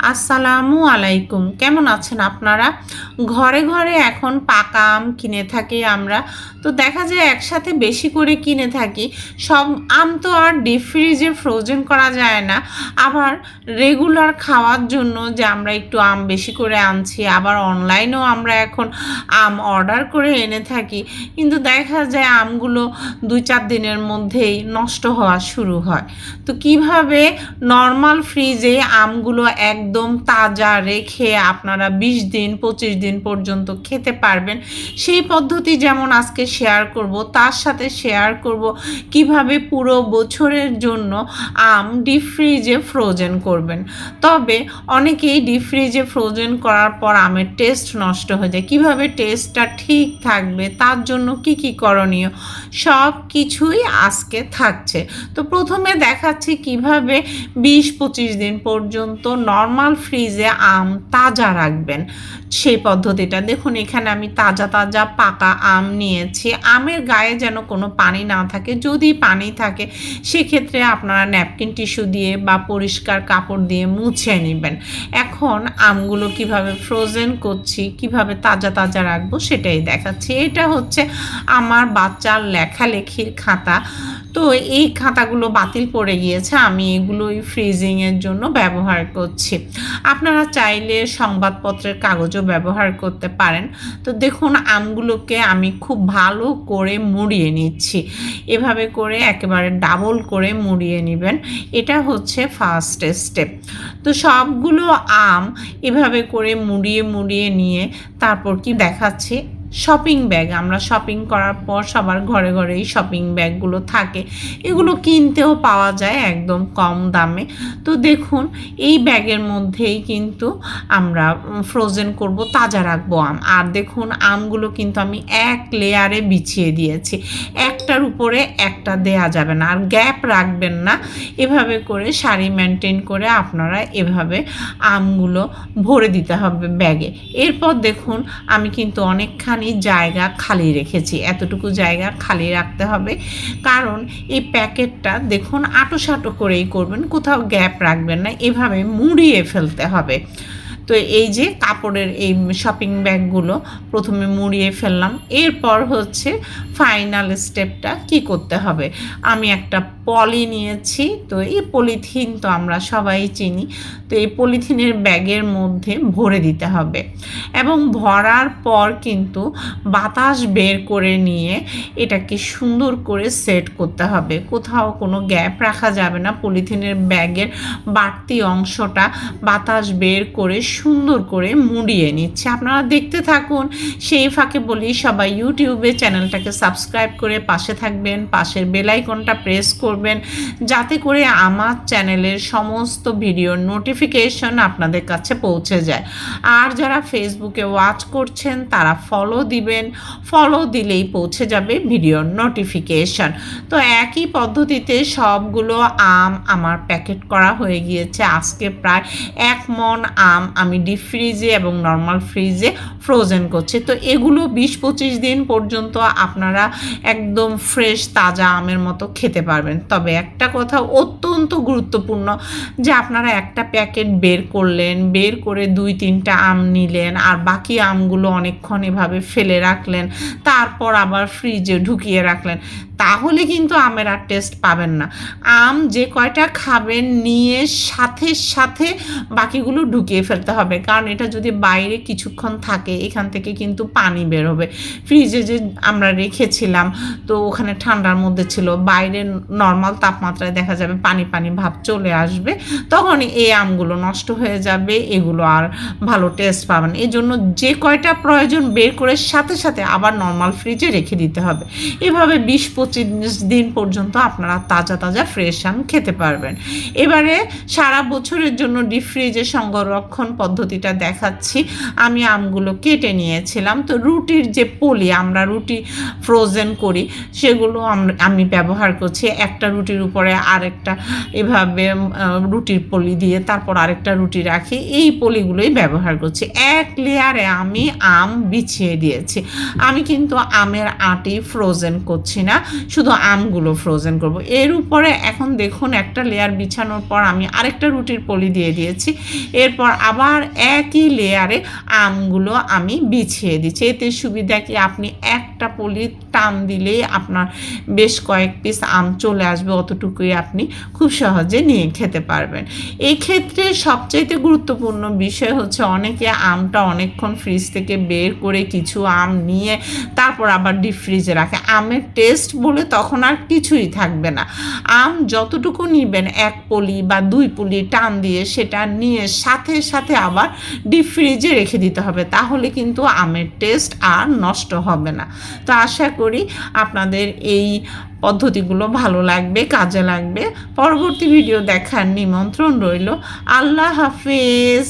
আসসালামু আলাইকুম। কেমন আছেন আপনারা? ঘরে ঘরে এখন পাকা আম কিনে থাকি আমরা। তো দেখা যায় একসাথে বেশি করে কিনে থাকি। সব আম তো আর ডিপ ফ্রিজে ফ্রোজেন করা যায় না। আবার রেগুলার খাওয়ার জন্য যে আমরা একটু আম বেশি করে আনছি, আবার অনলাইনেও আমরা এখন আম অর্ডার করে এনে থাকি। কিন্তু দেখা যায় আমগুলো দুই চার দিনের মধ্যেই নষ্ট হওয়া শুরু হয়। তো কীভাবে নর্মাল ফ্রিজে আমগুলো একদম তাজা রেখে আপনারা বিশ দিন, পঁচিশ দিন পর্যন্ত খেতে পারবেন। সেই পদ্ধতি যেমন আজকে শেয়ার করব, তার সাথে শেয়ার করব কীভাবে পুরো বছরের জন্য আম ডিপ ফ্রিজে ফ্রোজেন করবেন। তবে অনেকেই ডিপ ফ্রিজে ফ্রোজেন করার পর আমের টেস্ট নষ্ট হয়ে যায়। কীভাবে টেস্টটা ঠিক থাকবে, তার জন্য কি কি করণীয়? সব কিছুই আজকে থাকছে। তো প্রথমে দেখাচ্ছি কীভাবে বিশ পঁচিশ দিন পর্যন্ত নর্মাল ফ্রিজে আম তাজা রাখবেন। সেই পদ্ধতিটা দেখুন, এখানে আমি তাজা তাজা পাকা আম নিয়েছি। আমের গায়ে যেন কোনো পানি না থাকে, যদি পানি থাকে, সেক্ষেত্রে আপনারা ন্যাপকিন টিস্যু দিয়ে বা পরিষ্কার কাপড় দিয়ে মুছে নেবেন। এখন আমগুলো কীভাবে ফ্রোজেন করছি, কীভাবে তাজা তাজা রাখব সেটাই দেখাচ্ছি। এটা হচ্ছে আমার বাচ্চার লেখালেখির খাতা। তো এই খাতাগুলো বাতিল পড়ে গিয়েছে, আমি এগুলোই ফ্রিজিংয়ের জন্য ব্যবহার করছি। আপনারা চাইলে সংবাদপত্রের কাগজও ব্যবহার করতে পারেন। তো দেখুন, আমগুলোকে আমি খুব ভালো করে মুড়িয়ে নিচ্ছি। এভাবে করে একেবারে ডাবল করে মুড়িয়ে নেবেন। এটা হচ্ছে ফার্স্ট স্টেপ তো সবগুলো আম এভাবে করে মুড়িয়ে মুড়িয়ে নিয়ে তারপর কি দেখাচ্ছি? শপিং ব্যাগ আমরা শপিং করার পর সবার ঘরে ঘরে এই শপিং ব্যাগগুলো থাকে। এগুলো কিনতেও পাওয়া যায় একদম কম দামে। তো দেখুন, এই ব্যাগের মধ্যেই কিন্তু আমরা ফ্রোজেন করব, তাজা রাখব আম। আর দেখুন, আমগুলো কিন্তু আমি এক লেয়ারে বিছিয়ে দিয়েছি। একটার উপরে একটা দেয়া যাবে না। আর গ্যাপ রাখবেন না। এভাবে করে শাড়ি মেনটেন করে আপনারা এভাবে আমগুলো ভরে দিতে হবে ব্যাগে এরপর দেখুন, আমি কিন্তু অনেকখানি জায়গা খালি রেখেছি। এতটুকু জায়গা খালি রাখতে হবে। কারণ এই প্যাকেটটা দেখুন আটো সাটো করেই করবেন, কোথাও গ্যাপ রাখবেন না। এভাবে মুড়িয়ে ফেলতে হবে। তো এই যে কাপড়ের এই শপিং ব্যাগগুলো প্রথমে মুড়িয়ে ফেললাম। এরপর হচ্ছে ফাইনাল স্টেপটা কি করতে হবে? আমি একটা পলি নিয়েছি, তো এই পলিথিন তো আমরা সবাই চিনি, তো এই পলিথিনের ব্যাগের মধ্যে ভরে দিতে হবে। এবং ভরার পর কিন্তু বাতাস বের করে নিয়ে এটাকে সুন্দর করে সেট করতে হবে। কোথাও কোনো গ্যাপ রাখা যাবে না পলিথিনের ব্যাগের বাড়তি অংশটা বাতাস বের করে সুন্দর করে মুড়িয়ে নিচ্ছে। আপনারা দেখতে থাকুন। সেই ফাঁকে বলি সবাই ইউটিউবে চ্যানেলটাকে সাবস্ক্রাইব করে পাশে থাকবেন, পাশের বেলাইকনটা প্রেস করবেন, যাতে করে আমার চ্যানেলের সমস্ত ভিডিওর নোটিফিকেশন আপনাদের কাছে পৌঁছে যায়। আর যারা ফেসবুকে ওয়াচ করছেন, তারা ফলো দিবেন। ফলো দিলেই পৌঁছে যাবে ভিডিওর নোটিফিকেশন। তো একই পদ্ধতিতে সবগুলো আম আমার প্যাকেট করা হয়ে গিয়েছে। আজকে প্রায় এক মন আম আমি ডিপ ফ্রিজে এবং নর্মাল ফ্রিজে ফ্রোজেন করছে। তো এগুলো বিশ পঁচিশ দিন পর্যন্ত আপনারা একদম ফ্রেশ তাজা আমের মতো খেতে পারবেন। তবে একটা কথা অত্যন্ত গুরুত্বপূর্ণ, যে আপনারা একটা প্যাকেট বের করলেন, বের করে দুই তিনটা আম নিলেন, আর বাকি আমগুলো অনেকক্ষণ এভাবে ফেলে রাখলেন, তারপর আবার ফ্রিজে ঢুকিয়ে রাখলেন। তাহলে কিন্তু আমের আর টেস্ট পাবেন না। আম যে কয়টা খাবেন নিয়ে সাথে সাথে বাকিগুলো ঢুকিয়ে ফেলতে হবে। কারণ এটা যদি বাইরে কিছুক্ষণ থাকে, এখান থেকে কিন্তু পানি বের হবে। ফ্রিজে যে আমরা রেখেছিলাম, তো ওখানে ঠান্ডার মধ্যে ছিল, বাইরে নর্মাল তাপমাত্রায় দেখা যাবে পানি পানি ভাব চলে আসবে তখন এই আমগুলো নষ্ট হয়ে যাবে, এগুলো আর ভালো টেস্ট পাবেন এই জন্য যে কয়টা প্রয়োজন বের করে সাথে সাথে আবার নর্মাল ফ্রিজে রেখে দিতে হবে। এভাবে বিশ পঁচিশ দিন পর্যন্ত আপনারা তাজা তাজা ফ্রেশ আম খেতে পারবেন। এবারে সারা বছরের জন্য ডিপ ফ্রিজে সংরক্ষণ পদ্ধতিটা দেখাচ্ছি। আমি আমগুলো কেটে নিয়েছিলাম। তো রুটির যে পলি, আমরা রুটি ফ্রোজেন করি, সেগুলো আমি ব্যবহার করছি। একটা রুটির উপরে আরেকটা এভাবে রুটির পলি দিয়ে তারপর আরেকটা রুটি রাখি। এই পলিগুলোই ব্যবহার করছি। এক লেয়ারে আমি আম বিছিয়ে দিয়েছি। আমি কিন্তু আমের আটি ফ্রোজেন করছি না। শুধু আমগুলো ফ্রোজেন করব। এর উপরে এখন দেখুন একটা লেয়ার বিছানোর পর আমি আরেকটা রুটির পলি দিয়ে দিয়েছি। এরপর আবার একই লেয়ারে আমগুলো আমি বিছিয়ে দিচ্ছি। এতে সুবিধা কি? আপনি একটা পলি টান দিলেই আপনার বেশ কয়েক পিস আম চলে আসবে, অতটুকুই আপনি খুব সহজে নিয়ে খেতে পারবেন। এই ক্ষেত্রে সবচাইতে গুরুত্বপূর্ণ বিষয় হচ্ছে অনেকে আমটা অনেকক্ষণ ফ্রিজ থেকে বের করে কিছু আম নিয়ে তারপর আবার ডিপ ফ্রিজে রাখে। আমের টেস্ট বলে তখন আর কিছুই থাকবে না। আম যতটুকু নিবেন, এক পলি বা দুই পলি টান দিয়ে সেটা নিয়ে সাথে সাথে আবার ডিপ ফ্রিজে রেখে দিতে হবে। তাহলে কিন্তু আমের টেস্ট আর নষ্ট হবে না। তো আশা করি আপনাদের এই পদ্ধতিগুলো ভালো লাগবে, কাজে লাগবে। পরবর্তী ভিডিও দেখার নিমন্ত্রণ রইল। আল্লাহ হাফেজ!